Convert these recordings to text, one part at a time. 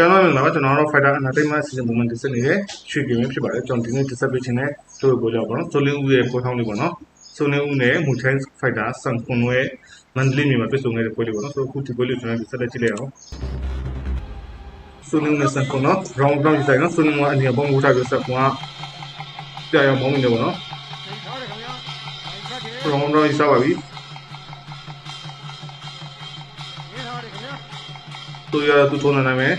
ကျွန်တော်လည်းကျွန်တော်တို့ fighter entertainment season moment တစ်စနေရဲ့ရွှေပြည်ဖြစ်ပါတယ်ကျွန်တော်ဒီနေ့ display ခြင်းနဲ့တို့ကိုကြောက်ပါတော့ဆိုလင်းဦးရဲ့ပေါ်ထောင်းလေးပေါ့နော်ဆိုလင်းဦးနဲ့မူချိုင်း fighter ဆန်ကွန်ရဲ့မန္တလေးမြို့မှာပြည်ဆုံနေတဲ့ပွဲလေးပေါ့နော်ဆိုတော့ခုဒီပွဲလေးကျွန်တော်ဒီဆက်လက်ကြည့်လိုက်အောင်ဆိုလင်းနဲ့ဆန်ကွန်နော် round round ဒီဆိုင်နော်ဆိုလင်းကအနီးဘောင်းဝထားပြီးဆက်ကွန်ကကြာရမောင်းနေတယ်ပေါ့နော် round round စပါပြီသူရသူထုံးနေနိုင်မယ်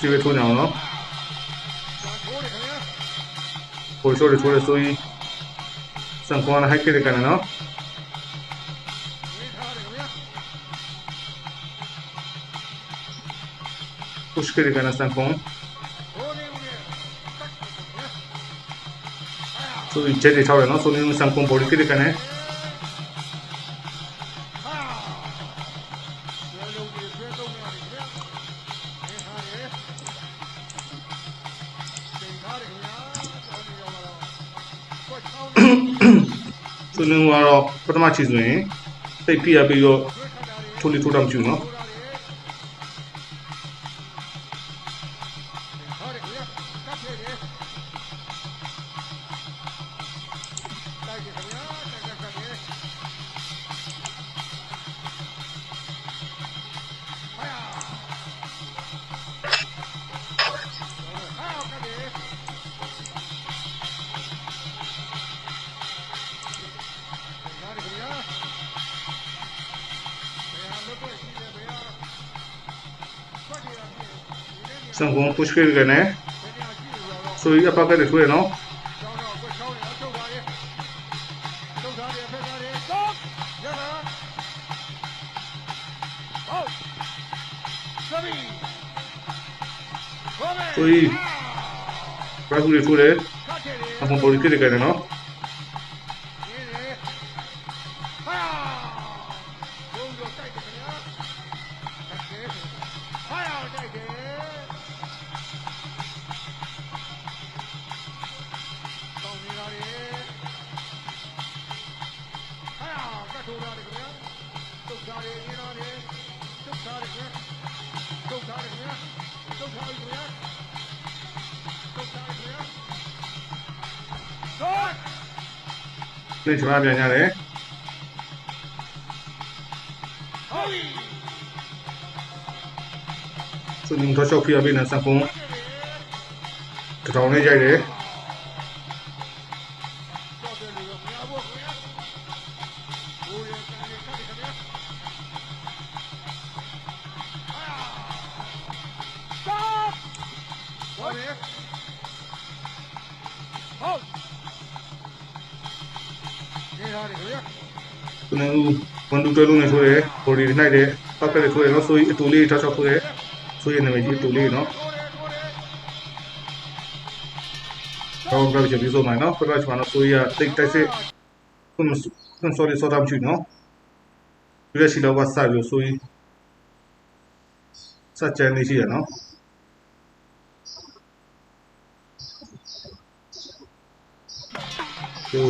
စီဝေထုံးနေအောင်နော်ပေါ်ချိုးရချိုးရဆိုရင်စံကွန်ဟိုက်ခဲ့ကန်နော်ပုရှ်ခဲ့ကန်စံကွန်ဆိုရင်ချက်တွေထောက်ရနော်ဆိုရင်စံကွန်ဘော်ဒီခဲ့ကန်နဲ့ ပထမချီဆိုရင်တိတ်ပြရပြီးတော့ထိုးလီထိုးတော့မချူနော် စံကွန် push ခဲ့ကန်နဲ့ဆိုရင်အ ပတ်ကတည်းထိုးရနော်ဆိုရင်ဘရာဇီးထိုးတယ်အမှန်ပေါ်ခဲ့ကန်နော်နေချမှာပြန်ရတယ်ဆိုရင်တော့ချောက်ပြရပေးနေစံကွန်တထောင်လေးရိုက်တယ် သူနေဦးဝန်တူတွဲလုံးနဲ့ထိုးတယ်ဘော်ဒီနှိုက်တယ်ပတ်ကလေးထိုးတယ်နော်ဆိုရင်အတူလေးထောက်ချောက်ထိုးတယ်ဆိုရင်နာမည်ကြီးအတူလေးနော်တော့ဘယ်လိုဖြစ်ဆိုမှနော်ဖရချမနော်ဆိုရတိတ်တိုက်စစ်ကွန်ကွန်ဆိုရီစောတာချူနော်ဒီရရှိတော့ကစားပြီးဆိုရင်စကြနေရှိရနော်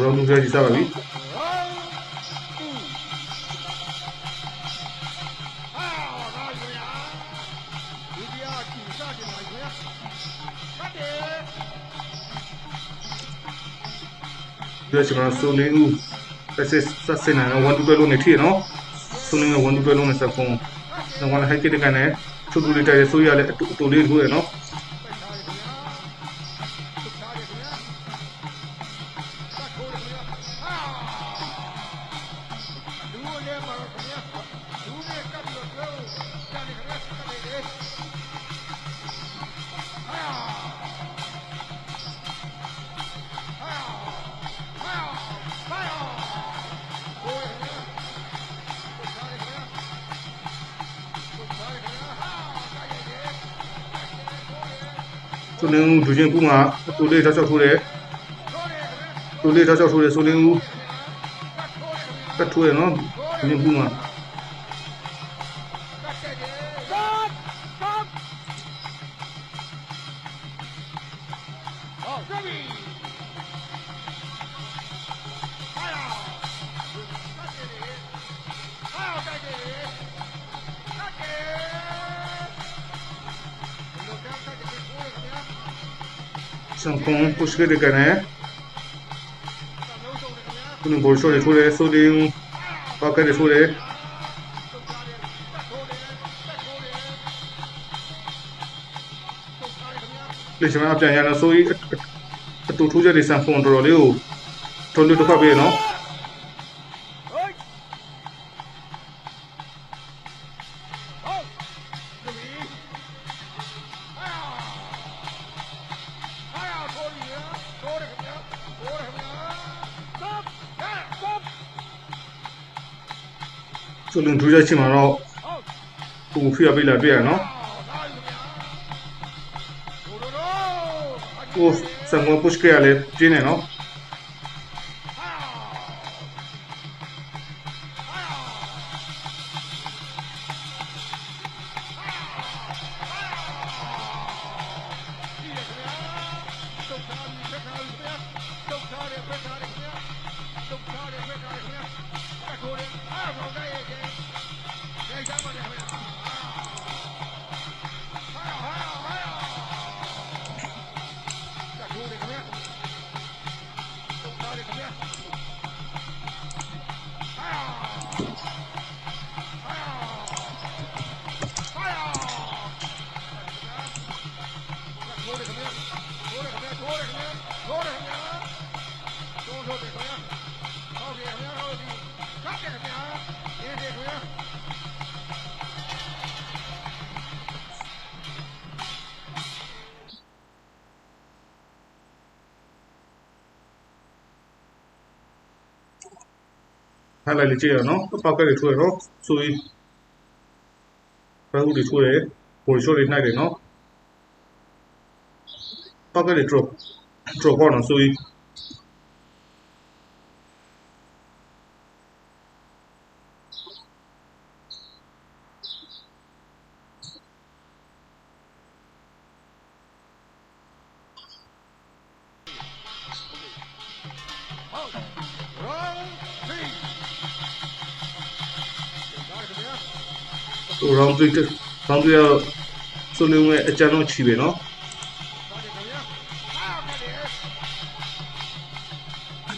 ဒီရောင်းလူကြီးစားပါပြီဒီကျွန်တော်ဆိုလင်းဦးဆက်စစ်ဆက်စင်နေဝန်တူတွဲလုံးနေထီနော်ဆိုလင်းကဝန်တူတွဲလုံးနေစဖုံးတော့ဝန်ဟိုက်ကိတကနေချူတူလေးတိုက်ရဆိုရလေအတူလေးထိုးရနော် ဆိုလင်းဦးဒူချင်းပူမှာအတူလေးထောက်ချောက်ထိုးတယ်တူလေးထောက်ချောက်ထိုးတယ်ဆိုလင်းဦးကတ်ထိုးရနော်ဒူချင်းပူမှာ push ခဲ့တဲ့ကနေခုနဘောရှိုးရထိုးတယ်ဆိုဒီပါကရထိုးတယ်လေချမအပြန်ရတော့ဆိုရင်အတူထိုးချက်တွေစံဖုန်တော်တော်လေးကိုထုံးလို့တစ်ခါပြေးနော် ထိုးချက်ချင်းမှာတော့ပုံဖိရပေးလာတွေ့ရနော်ကိုစံမပုတ်ကြရလေပြင်းနေနော် ထားလိုက်လေကြည့်ရနော်ပောက်ကလေးထိုးရတော့ဆိုရင်ဘာလို့ဒီထိုးရဲဘောရှိုးလေးနိုင်တယ်နော်ပောက်ကလေး drop drop ကောနော်ဆိုရင် ဟို round 3 round 3ရောက်ဆိုနေဝင်အကြမ်းတော့ချီပဲနော်ဒါခင်ဗျာအာကတ်တယ်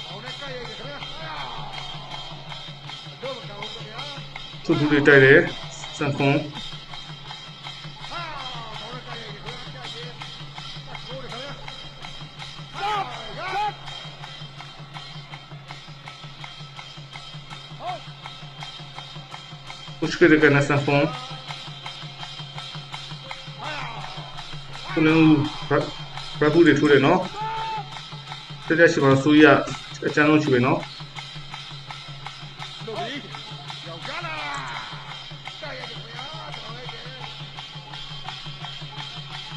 ဟိုနဲ့ကတ်ရတယ်ခင်ဗျာအာတော့မကောင်းခင်ဗျာသူသူလေးတိုက်တယ်စံခွန်အာဟိုနဲ့ကတ်ရတယ်ခင်ဗျာကတ်တယ်ထိုးတယ်ခင်ဗျာအာကတ်ဟုတ် push ခဲ့တဲ့ကနေစံခွန် ခုနကဘရဘူးတွေထိုးတယ်နော်တက်တက်ရှိပါဆိုရအကြမ်းတော့ချီပဲနော်လူကြီးယောက်ျားလားတိုက်ရတယ်ခင်ဗျာတော်လိုက်တယ်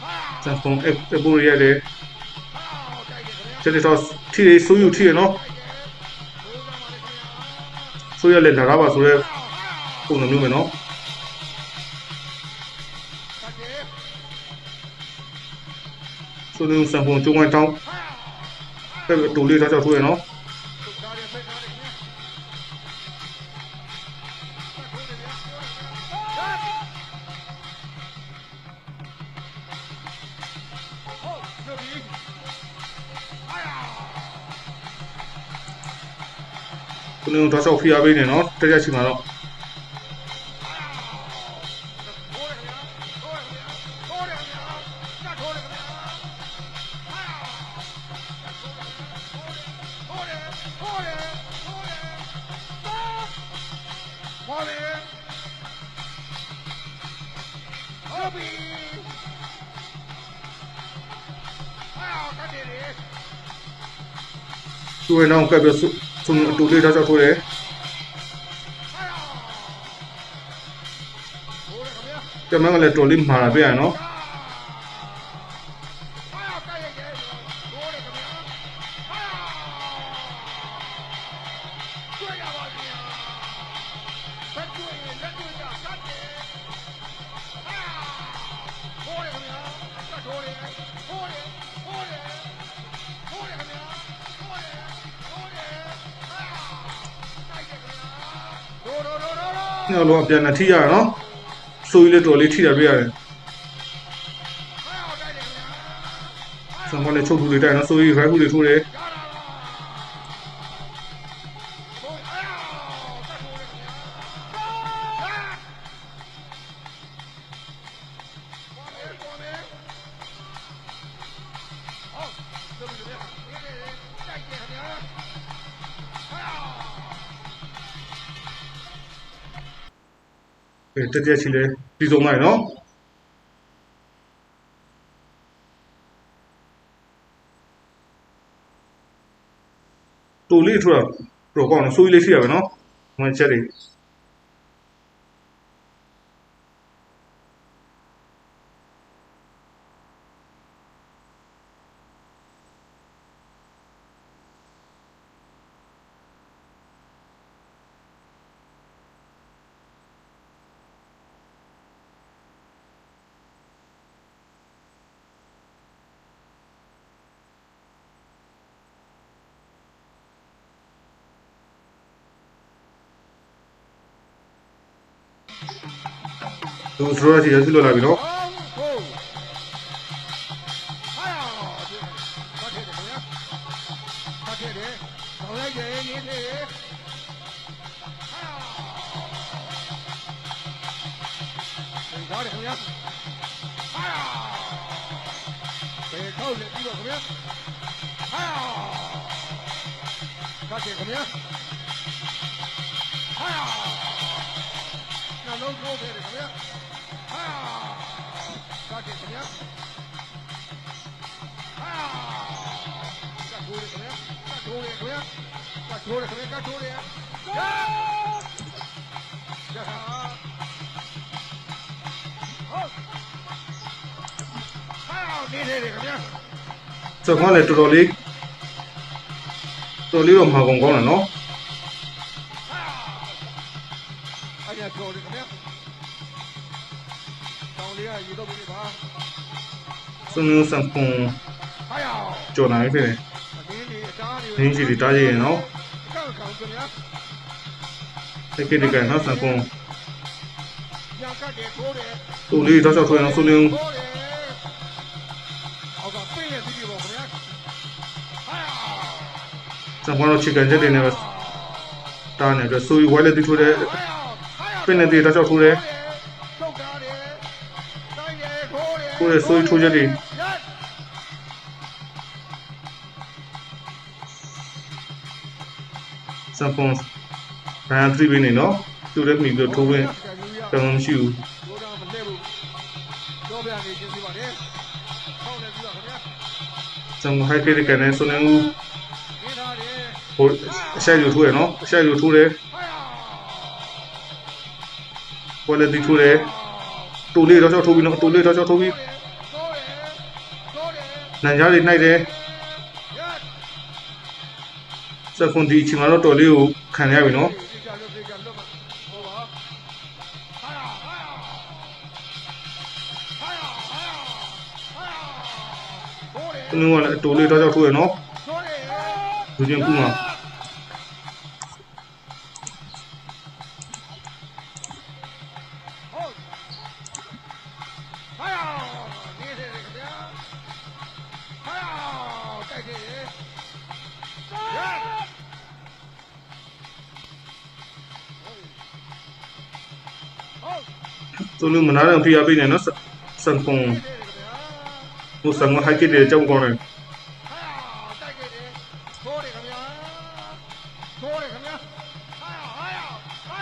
ဟာစံခွန်အပူရရတယ်ဟာတိုက်တယ်ခင်ဗျာချက်တော့ထီရဆိုယူထီရနော်တိုက်တယ်ဘိုးကပါလေခင်ဗျာဆိုရလေလာပါဆိုရဲဟာပုံစံမျိုးပဲနော် ဆိုနေစံခွန်ကျုံးဝိုင်းတောင်းဟာပဲတူလေးတော့ကြောက်ထိုးရနော်သူကားရဖိတ်ကားရခင်ဗျာတိုက်တယ်ဗျာဟုတ်လူကြီးအာယာခုနကတော့ဆောက်ဖိအားပေးနေနော်တက်တက်ရှိမှာတော့ သူ့ရဲ့နောက်ကပ်ပြီးဆိုနေတူလေးတော့ကြောက်ထိုးတယ်အာထိုးတယ်ခင်ဗျာကျမကလည်းတော်လေးမှာလာပြရနော် ညလောအပြန်နဲ့ထိရနော်ဆိုရလေတော်လေးထိတာပြရတယ်အာတိုက်တယ်ခင်ဗျာဆန်ကွန်လည်းချုပ်ထူတွေတိုက်နော်ဆိုရီရိုက်ခုတွေထိုးတယ် တက်တက်ချီလဲပြီးဆုံးလိုက်နော်တူလေးထူတော့တော့ကောင်းနော်ဆိုရီလေးရှိရပဲနော်မချက်တွေ သူစရောချီရဖြစ်လို့လာပြီနော်ဟောဟိုဟာဘာထည့်တယ်ခင်ဗျာဘာထည့်တယ်ဆောင်းလိုက်တယ်ရေးထည့်တယ်ဟာဘယ်သွားတယ်ခင်ဗျာဟာဘယ်ခေါက်လဲပြီးတော့ခင်ဗျာဟာဘာထည့်ခင်ဗျာဟာနှလုံးထိုးတယ်ခင်ဗျာ ဟာကတ်တယ်ခင်ဗျာဟာကတ်ထိုးတယ်ခင်ဗျာကတ်ထိုးတယ်ခင်ဗျာကတ်ထိုးတယ်ခင်ဗျာကတ်ထိုးတယ်ယာယာဟုတ်ဟာနေနေတယ်ခင်ဗျာစကွန်လည်းတော်တော်လေးတော်လေးတော့မှာကုန်ကောင်းတယ်နော် တောင်းလေးကရေတော့ပြီပါစနူးစံပွန်ဟာယောကြော်နိုင်ဖြစ်တယ်အင်းဒီအသားတွေ။ရင်းချီတွေတားကြည့်ရင်နော်ကောက်ကောက်ခင်ဗျာ။တက်ကတကယ်နော်စံပွ ထိုးတယ်ထိုးတယ်ဆိုရီထိုးချက်တွေရက်စံပွန်ဘန်သရီဘင်းနေနော်သူလည်းမိပြီးထိုးဝင်ကံမရှိဘူးဘိုးတော်မလဲဘူးတော့ပြန်နေချင်းစီပါတယ်ဟောင်းနေပြီပါခင်ဗျာစံပွန်ဟိုက်တကယ်နဲ့ဆိုလင်းဦးနေသားတယ်ဟိုအဆက်ယူထိုးရနော်အဆက်ယူထိုးတယ်ဟာဝိုင်းလည်းတီထိုးတယ်တူလေးတော့ချက်ထိုးပြီးနော်တူလေးတော့ချက်ထိုးပြီးထိုးတယ်ထိုးတယ် နန်ကြားတွေနှိုက်တယ်ရက်စက်ကွန်ဒီအချိန်မှာတော့တော်လေးကိုခံရပြီနော်ဒီကြလို့ဒီကြလို့ဟောပါဟာဟာဟာဟာဟာထိုးတယ်သူမျိုးကလည်းအတူလေးတော့ကြောက်ထိုးရနော်ထိုးတယ်လူချင်းကူမှာ သူလူမနာတဲ့ဖိအားပေးနေနော်စံကွန်နေတယ်ခင်ဗျာဟိုစံကွန်ဟိုက်ကစ်တွေကြောက်ကောင်းတယ်ဟာတိုက်ခဲ့တယ်ထိုးတယ်ခင်ဗျာထိုးတယ်ခင်ဗျာဟာဟာဟာ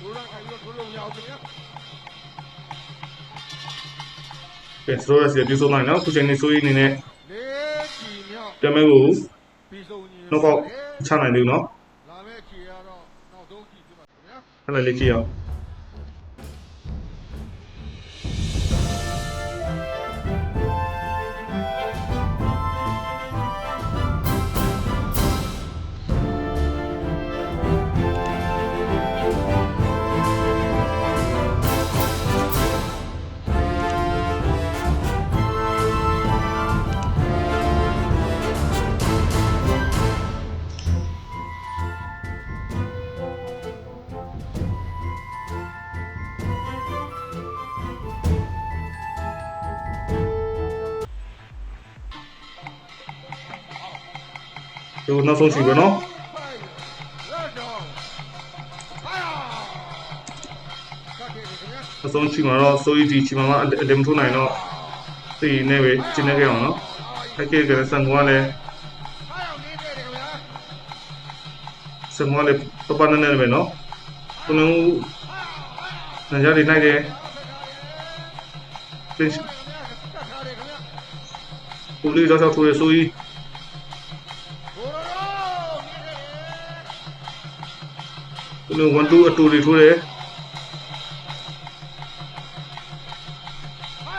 ဘုရားခိုင်လို့ထိုးလို့မရအောင်ခင်ဗျာကဲစရောရစီပြုစုနိုင်နော်ခုချိန်နေဆိုရင်နေနဲ့လေးချီမြောက်တမဲကိုပြီးဆုံးကြီး နောက်ကောက်ချနိုင်သေးဘူးနော်လာမဲ့ချီရတော့နောက်ဆုံးချီပြပါခင်ဗျာခဏလေးကြည့်အောင် ဒီနောက်ဆုံးရှိပဲနော်လက်တော့ဖာကတ်တယ်ခင်ဗျာနောက်ဆုံးရှိမှာတော့ဆိုရီဒီချီမှာအလင်မထိုးနိုင်တော့သိနေပဲကျင်းနေကြအောင်နော်အကေကဆန်ကွာလဲဖာရောက်နေတယ်ခင်ဗျာဆန်ကွာလဲပပနဲ့နဲ့ပဲနော်ခုနကနကြရီနိုင်တယ်ပြင်ခင်ဗျာကတ်ထားတယ်ခင်ဗျာပူလေးတော့ထိုးရဆိုရီ ဘိုးရောနေတယ်ခုန1 2အတူတွေထိုးတယ်ဖာ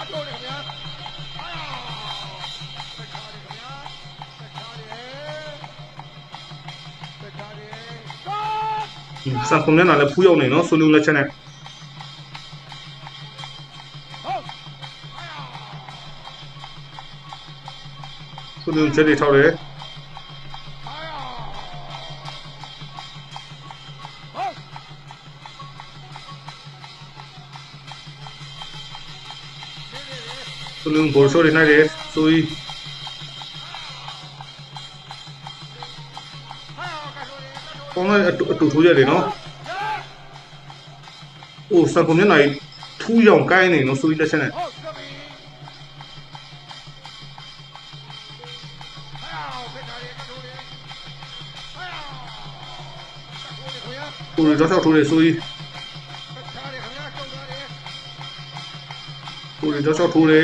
အတော်တယ်ခင်ဗျာဖာကတ်ထားတယ်ခင်ဗျာကတ်ထားတယ်ကတ်ထားတယ်ကတ်ဆန်ကွန်မျက်နှာလည်းဖူးရောက်နေနော်ဆိုလူလက်ချက်နဲ့ ဆိုလူချက်တွေထောက်တယ်ဟုတ်ဆိုလူဘောရှိုးတွေနိုင်တယ်ဆိုရီဟာကတ်လို့ရတယ်ကောင်းတဲ့အတူအတူထိုးရတယ်နော်အိုးဆန်ကွန်မျက်နှာထူးရောင်ကိုင်းနေနော်ဆိုရီလက်ချက်နဲ့ ကတ်လို့ရတယ်ခင်ဗျာပူရီတော့ထောက်ထိုးတယ်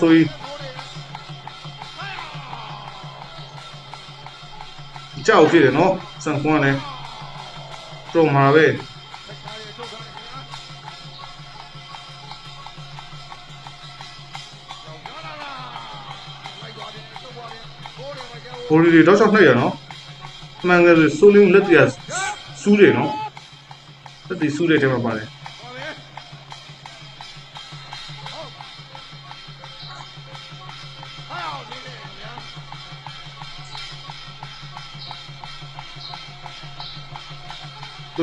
ဆိုရီ ကတ်ထားတယ်ခင်ဗျာတုံးထားတယ်ပူရီတော့ထောက်ထိုးတယ်ထိတယ်ကတ်လို့ရတယ်ခင်ဗျာတော့တယ်ခင်ဗျာပေါ်ပြီဟုတ်ကြောက်ကြလာလားဟာကတ်တယ်ဆိုလူဘောရှိုးတွေနိုင်တယ်နော်ဆိုရီကြောက်ဖြစ်တယ်နော်ဆန်ကွန်ကလည်းတော့မှာပဲဘိုရီတွေတော့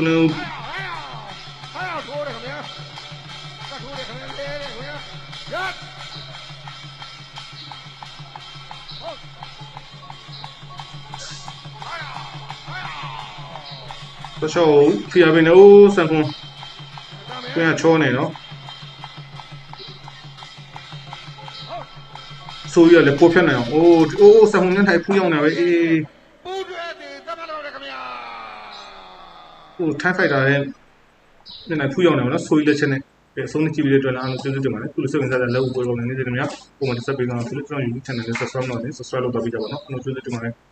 ချောက်နှိပ်ရနော်အမှန်ကယ်ဆိုလူလက်တရားစူးတယ်နော်လက်တီစူးတဲ့ထဲမှာပါတယ်သူနေတော့ချောက်ဖီယာပင်နေအိုးဆန်ကွန်ကွင်းကချောနေနော်ဆိုရလေပို့ဖြတ်နေအောင်အိုးအိုးဆန်ကွန်နဲ့ထိုင်ဖူးရောက်နေပဲအေး ပူတွေတေတမလို့ရခင်ဗျာ ဟိုထိုင်းဖိုက်တာနဲ့မျက်နှာဖူးရောက်နေပါတော့ဆိုရလက်ချက်နဲ့အဆုံးကြည့်ပြီးတဲ့အတွက်လည်းအားလုံးကျေးဇူးတင်ပါတယ်ခုလိုစိတ်ဝင်စားတဲ့လက်ဥပွဲပုံနဲ့နေနေကြများပုံမှန်တစ်ဆက်ပေးကြအောင်ဒီလိုကျွန်တော် YouTube channel လေး subscribe လုပ်နေ subscribe လုပ်တော့ပြကြပါတော့အားလုံးကျေးဇူးတင်ပါတယ်